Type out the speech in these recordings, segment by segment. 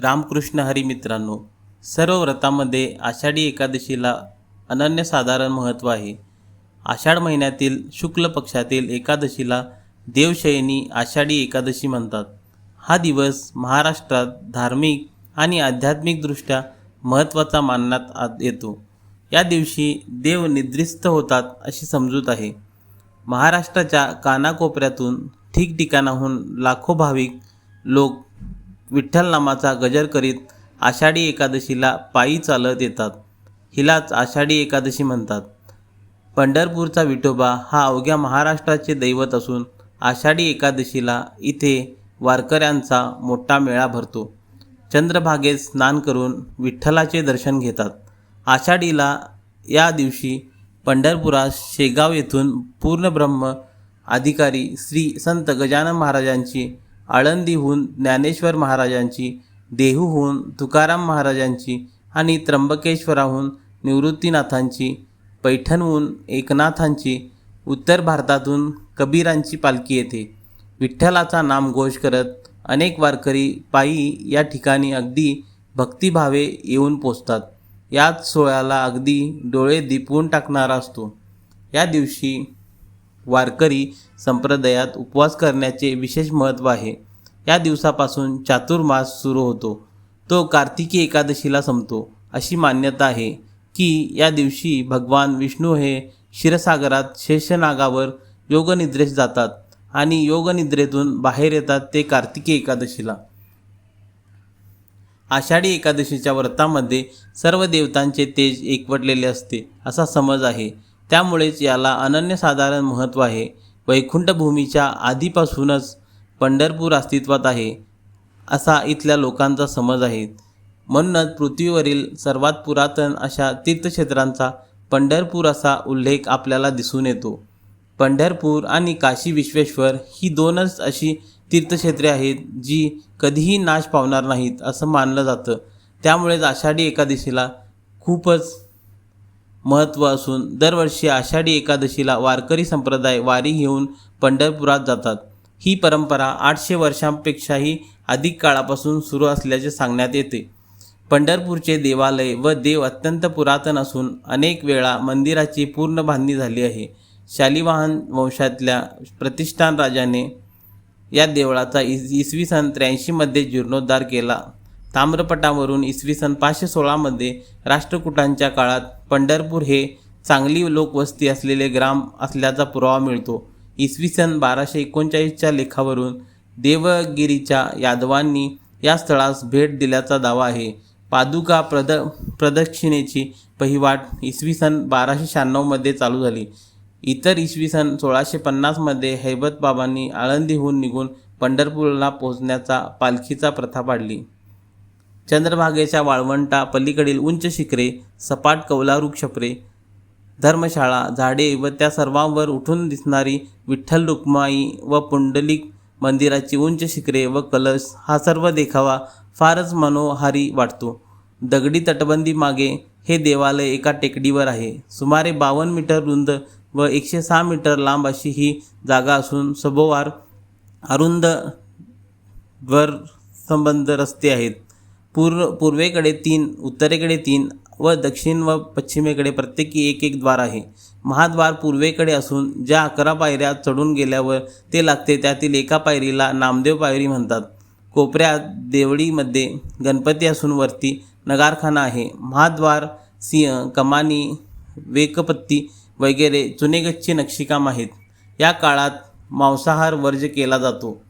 रामकृष्ण हरी मित्रांनो सर्व व्रतामध्ये आषाढी एकादशीला अनन्यसाधारण महत्त्व आहे. आषाढ महिन्यातील शुक्ल पक्षातील एकादशीला देवशयनी आषाढी एकादशी म्हणतात. हा दिवस महाराष्ट्रात धार्मिक आणि आध्यात्मिकदृष्ट्या महत्त्वाचा मानण्यात आ- येतो. या दिवशी देव निद्रिस्त होतात अशी समजूत आहे. महाराष्ट्राच्या कानाकोपऱ्यातून ठिकठिकाणाहून लाखो भाविक लोक विठ्ठल नामाचा गजर करीत आषाढी एकादशीला पायी चालत येतात. हिलाच आषाढी एकादशी म्हणतात. पंढरपूरचा विठोबा हा अवघ्या महाराष्ट्राचे दैवत असून आषाढी एकादशीला इथे वारकऱ्यांचा मोठा मेळा भरतो. चंद्रभागेत स्नान करून विठ्ठलाचे दर्शन घेतात. आषाढीला या दिवशी पंढरपुरात शेगाव येथून पूर्णब्रह्म अधिकारी श्री संत गजानन महाराजांची आळंदीहून ज्ञानेश्वर महाराजांची देहूहून तुकाराम महाराजांची आणि त्र्यंबकेश्वराहून निवृत्तीनाथांची पैठणहून एकनाथांची उत्तर भारतातून कबीरांची पालखी येते विठ्ठलाचा नामघोष करत अनेक वारकरी पायी या ठिकाणी अगदी भक्तिभावे येऊन पोचतात. याच सोहळ्याला अगदी डोळे दिपवून टाकणारा असतो. या दिवशी वारकरी संप्रदायात उपवास करण्याचे विशेष महत्त्व आहे. या दिवसापासून चातुर्मास सुरू होतो. तो कार्तिकी एकादशीला संपतो. अशी मान्यता आहे की या दिवशी भगवान विष्णू हे क्षीरसागरात शेषनागावर योगनिद्रेस जातात आणि योगनिद्रेतून बाहेर येतात ते कार्तिकी एकादशीला. आषाढी एकादशीच्या व्रतामध्ये सर्व देवतांचे तेज एकवटलेले असते असा समज आहे. त्यामुळेच याला अनन्यसाधारण महत्त्व आहे. वैकुंठभूमीच्या आधीपासूनच पंढरपूर अस्तित्वात आहे असा इथल्या लोकांचा समज आहे. म्हणूनच पृथ्वीवरील सर्वात पुरातन अशा तीर्थक्षेत्रांचा पंढरपूर असा उल्लेख आपल्याला दिसून येतो. पंढरपूर आणि काशी विश्वेश्वर ही दोनच अशी तीर्थक्षेत्रे आहेत जी कधीही नाश पावणार नाहीत असं मानलं जातं. त्यामुळेच आषाढी एकादशीला खूपच महत्त्व असून दरवर्षी आषाढी एकादशीला वारकरी संप्रदाय वारी घेऊन पंढरपुरात जातात. ही परंपरा आठशे वर्षांपेक्षाही अधिक काळापासून सुरू असल्याचे सांगण्यात येते. पंढरपूरचे देवालय व देव अत्यंत पुरातन असून अनेक वेळा मंदिराची पूर्ण बांधणी झाली आहे. शालिवाहन वंशातल्या प्रतिष्ठान राजाने या देवळाचा इस इसवी सन त्र्याऐंशीमध्ये जीर्णोद्धार केला. ताम्रपटावरून इसवी सन पाचशे सोळामध्ये राष्ट्रकूटांच्या काळात पंढरपूर हे चांगली लोकवस्ती असलेले ग्राम असल्याचा पुरावा मिळतो. इसवी सन बाराशे एकोणचाळीसच्या लेखावरून देवगिरीच्या यादवांनी या स्थळास भेट दिल्याचा दावा आहे. पादुका प्रद प्रदक्षिणेची पहिवाट इसवी सन बाराशे शहाण्णवमध्ये चालू झाली. इतर इसवी सन सोळाशे पन्नासमध्ये हैबतबाबांनी आळंदीहून निघून पंढरपूरला पोहोचण्याचा पालखीचा प्रथा पाडली. चंद्रभागेच्या वाळवंटा पलीकडील उंच शिखरे सपाट कौलारू छपरे धर्मशाळा झाडे व त्या सर्वांवर उठून दिसणारी विठ्ठल रुक्माई व पुंडलिक मंदिराची उंच शिखरे व कलश हा सर्व देखावा फारच मनोहारी वाटतो. दगडी तटबंदी मागे हे देवालय एका टेकडीवर आहे. सुमारे बावन्न मीटर रुंद व एकशे सहा मीटर लांब अशी ही जागा असून सभोवार अरुंद वर संबंध रस्ते आहेत. पूर्व पूर्वेकडे तीन उत्तरेकडे तीन व दक्षिण व पश्चिमेकडे प्रत्येकी एक एक द्वार आहे. महाद्वार पूर्वेकडे असून ज्या अकरा पायऱ्या चढून गेल्यावर ते लागते त्यातील एका पायरीला नामदेव पायरी म्हणतात. कोपऱ्यात देवळीमध्ये गणपती असून वरती नगारखाना आहे. महाद्वार सिंह कमानी वेकपत्ती वगैरे चुनेगच्ची नक्षीकाम आहेत. या काळात मांसाहार वर्ज केला जातो.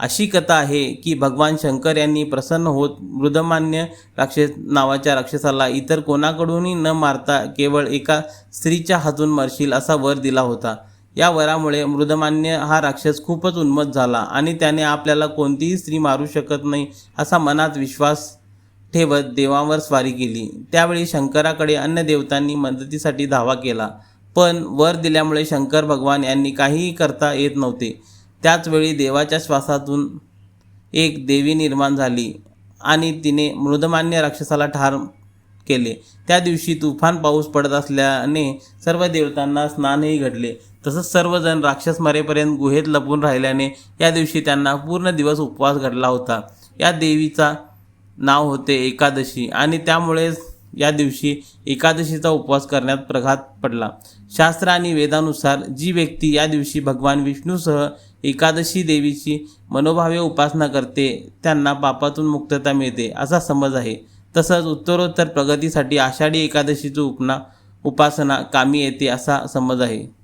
अशी कथा आहे की भगवान शंकर यांनी प्रसन्न होत मृदमान्य राक्षस नावाच्या राक्षसाला इतर कोणाकडूनही न मारता केवळ एका स्त्रीच्या हातून मरशील असा वर दिला होता. या वरामुळे मृदमान्य हा राक्षस खूपच उन्मत झाला आणि त्याने आपल्याला कोणतीही स्त्री मारू शकत नाही असा मनात विश्वास ठेवत देवावर स्वारी केली. त्यावेळी शंकराकडे अन्य देवतांनी मदतीसाठी धावा केला. पण वर दिल्यामुळे शंकर भगवान यांनी काहीही करता येत नव्हते. त्याचवेळी देवाच्या श्वासातून एक देवी निर्माण झाली आणि तिने मृदमान्य राक्षसाला ठार केले. त्या दिवशी तुफान पाऊस पडत असल्याने सर्व देवतांना स्नानही घडले. तसंच सर्वजण राक्षस मरेपर्यंत गुहेत लपून राहिल्याने या दिवशी त्यांना पूर्ण दिवस उपवास घडला होता. या देवीचा नाव होते एकादशी आणि त्यामुळेच या दिवशी एकादशीचा उपवास करण्यात प्रघात पडला. शास्त्र आणि वेदानुसार जी व्यक्ती या दिवशी भगवान विष्णूसह एकादशी देवीची मनोभावे उपासना करते त्यांना पापातून मुक्तता मिळते असा समज आहे. तसंच उत्तरोत्तर प्रगतीसाठी आषाढी एकादशीची उपना उपासना कामी येते असा समज आहे.